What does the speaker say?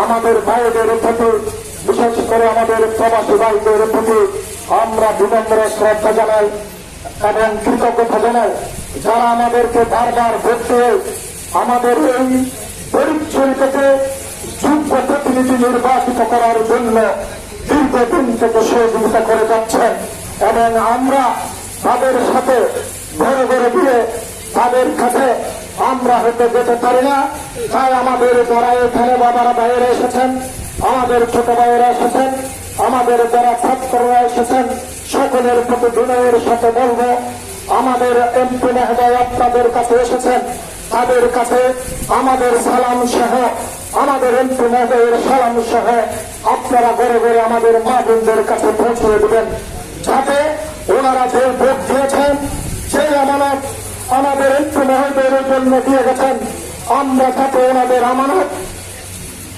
আমাদের ভাইদের প্রতি, বিশেষ করে আমাদের প্রবাসী ভাইদের প্রতি আমরা বিনম্র শ্রদ্ধা জানাই এবং কৃতজ্ঞতা জানাই। যারা আমাদেরকে বারবার ভোট আমাদের এই পরিচয় থেকে যোগ্য প্রতিনিধি নির্বাচিত করার জন্য দীর্ঘদিন থেকে সহযোগিতা করে যাচ্ছেন এবং আমরা তাদের সাথে ঘরে ঘরে দিয়ে তাদের কাছে আমরা হতে যেতে পারি না। তাই আমাদের যারা এখানে বাবারা বাইরে এসেছেন। আমাদের ছোট ভাইয়েরা এসেছেন। আমাদের যারা ছাত্ররা এসেছেন, সকলের প্রতি বিনয়ের সাথে বলব, আমাদের এমপি মহোদয় আপনাদের কাছে এসেছেন। তাদের কাছে আমাদের সালাম সহ, আমাদের এমপি মহোদয়ের সালাম সহ আপনারা ঘরে ঘরে আমাদের মা বোনদের কাছে পৌঁছে দেবেন। যাতে ওনারা যে ভোট দিয়েছেন সেই আমানত আমাদের এমপি মহোদয়ের জন্য দিয়ে গেছেন। আমরা তাকে ওনাদের আমানত